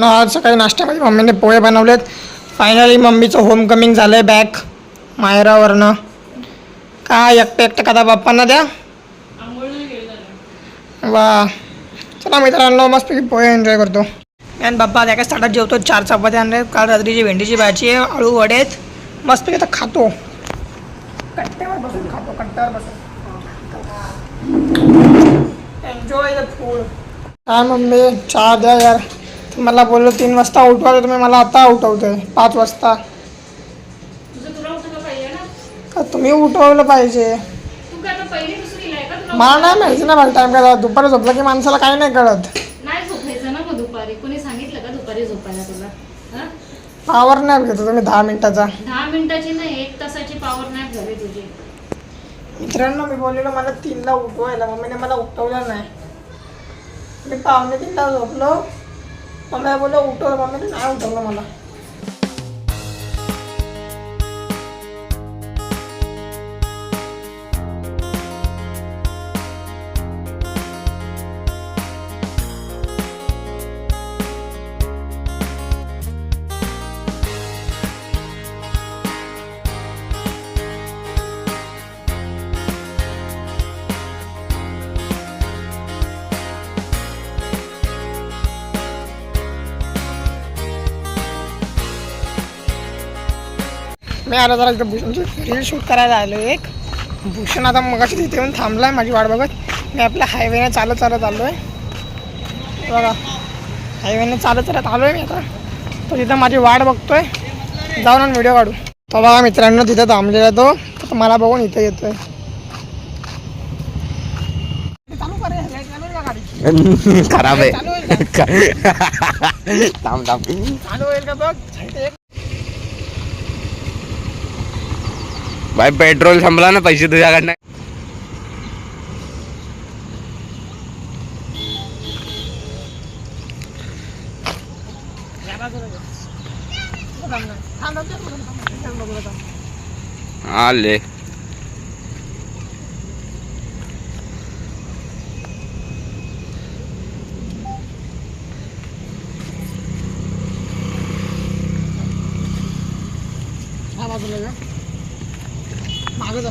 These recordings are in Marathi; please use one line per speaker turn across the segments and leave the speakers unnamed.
मित्रांनो आज सकाळी नाश्त्यामध्ये मम्मीने पोहे बनवलेत. फायनली मम्मीचं होमकमिंग झालं आहे बॅक मायरावरनं काय एकटं एकटं कदा बाप्पांना द्या. वा. चला मित्रांनो मस्तपैकी पोहे एन्जॉय करतो. आणि बाप्पा त्या काय ताटात जेवतो. चार चपात्या आणले. काल रात्रीची भेंडीची भाजी आहे. आळू वडे आहेत. मस्तपैकी आता खातो. कट्ट्यावर बसून खातो कट्ट्यावर बसून. एन्जॉय द फूड काय मम्मी? चहा द्या यार. मला बोललो तीन वाजता उठवा तुम्ही मला आता उठवतोय. पाच वाजता. का तुम्ही उठवलं पाहिजे? मला नाही माहिती ना मला टाइम काय दुपारी झोपलं की माणसाला काही नाही कळत.
नाही झोपायचं ना मग दुपारी. कोणी सांगितलं का दुपारी झोपायला तुला? हं?
पावर नाही घेतो तुम्ही दहा मिनिटाचा.
दहा मिनिटाची नाही एक तासाची पॉवर नॅप झाली तुझी.
मित्रांनो मी बोललेलो मला तीनला उठवायला. मम्मीने मला उठवलं नाही. मी पावणे तीनला झोपलो. मम्मी बोललो उठवलं मम्मीने नाही उठवलं मला मी आलो जरा इथं भूषणची रील शूट करायला आलो एक. भूषण आता मगाशी तिथे येऊन थांबलाय माझी वाट बघत. मी आपल्या हायवेने चालत चालत आलो आहे बघा. हायवेने चालत चालत आलो आहे मी आता. तो तिथं माझी वाट बघतोय. जाऊन आणि व्हिडिओ काढू. तो बघा मित्रांनो तिथं थांबलेला तो. तर मला बघून इथं चालू आहे?
खराब आहे? थांब थांब.
चालू होईल का बघ इथे एक
भाई पेट्रोल संपला ना पैसे तुझ्याकडनं आले.
हा बाजूला मागं जा.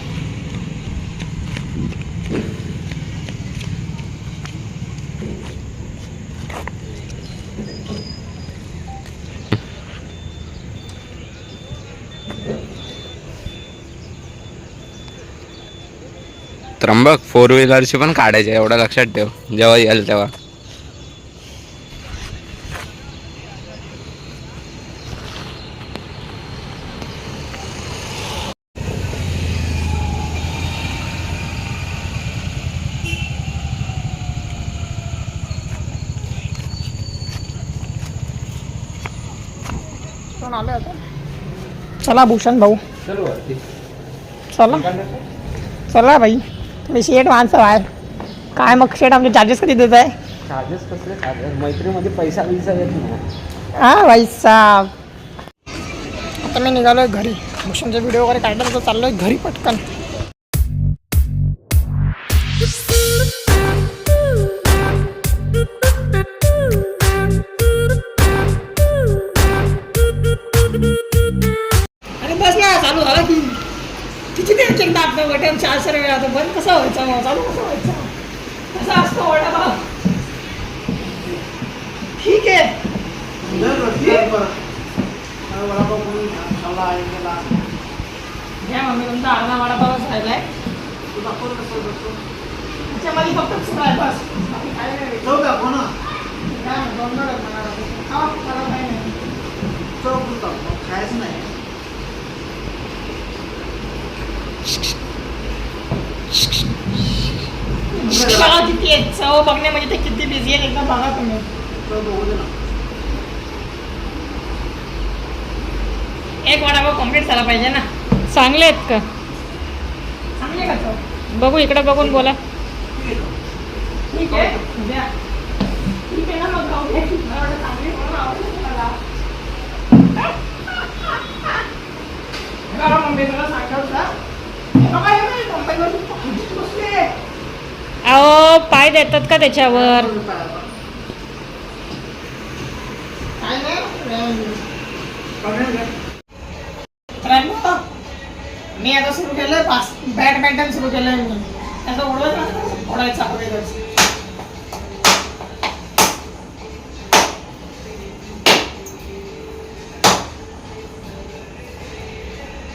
त्र्यंबक फोर व्हीलरची पण काढायचे एवढं लक्षात ठेव. जेव्हा येईल तेव्हा.
कोण आलं आता? चला भूषण भाऊ. चला चला. भाई तुम्ही शेट माणसं बाहेर. काय मग शेट आमचे चार्जेस कधी देत आहे
चार्जेस कसले? चार्जेस मैत्रीमध्ये पैसा बिसा येत नाही.
हा भाई साहेब आता मी निघालोय घरी. भूषणचा व्हिडिओ वगैरे काढला तर चाललोय घरी पटकन. बटन चार चार वेळा आता बंद कसा व्हायचा मग चालू कसा व्हायचा? कसा असतो वडापाव ठीक आहे. घ्या. मम्मी तुमचा अर्धा वडापावच राहिलाय त्याच्यामध्ये फक्त बस. बाकी काय नाही. काय नाही, दोन दोन. खावा, काही नाही. बघा किती आहे चव बघणे म्हणजे ते किती बिझी आहे एकदा बघा तुम्ही. एक वडापाव कंप्लीट झाला पाहिजे ना.
चांगले आहेत का?
चांगली का चव
बघू इकडे बघून बोला.
ठीक आहे द्या ठीक आहे ना मग जाऊ दे. मला वाटलं चांगली म्हणून आवडली तुम्हाला. बघा मम्मी तुला सांगत होता. हे बघा हे बघा, कंपनीवरती पाहुणीच बसली आहे.
काय देतात का त्याच्यावर?
मी आता सुरू केलं बॅडमिंटन सुरू केलंय मी. त्याचा उडवत उडायचा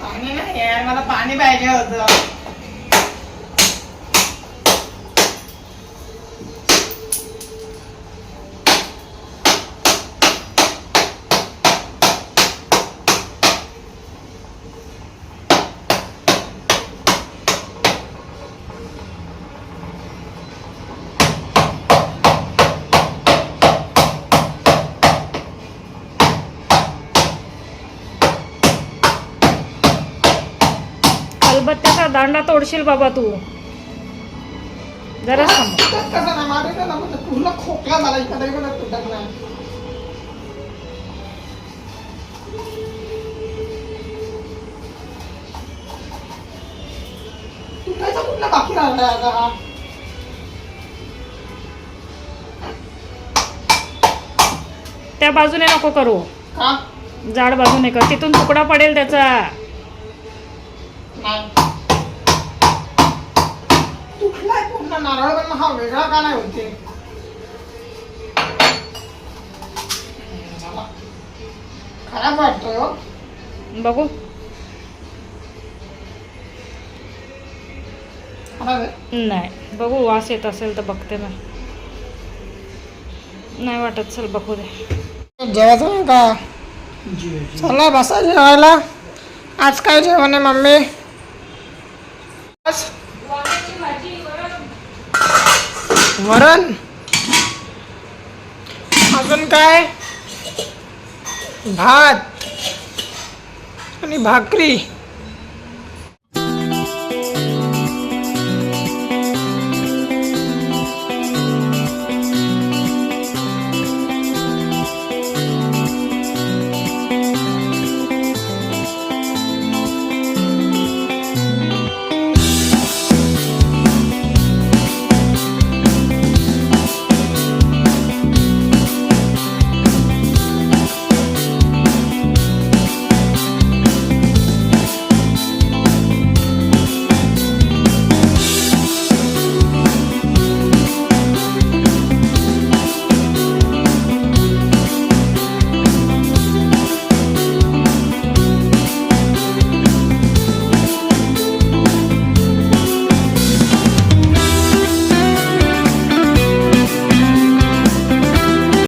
पाणी नाही यार मला पाणी पाहिजे होतं.
दांडा तोडशील बाबा तू. जरा
पूर्ण खोकला मला इकडे बाकी राहिला आता
त्या बाजूने नको करू. जाड बाजूने कर. तिथून तुकडा पडेल त्याचा.
नाही तुटलाय पूर्ण नारळ पण हा वेगळा का नाही होते. खराब वाटतोय हो.
बघू.
खराब आहे?
नाही बघू वास येत असेल तर बघते ना नाही वाटत चल बघू दे.
जेवायचं नाही का? चला बसा जेवायला. आज काय जेवण आहे मम्मी? आज वरण? अजून काय? भात आणि भाकरी.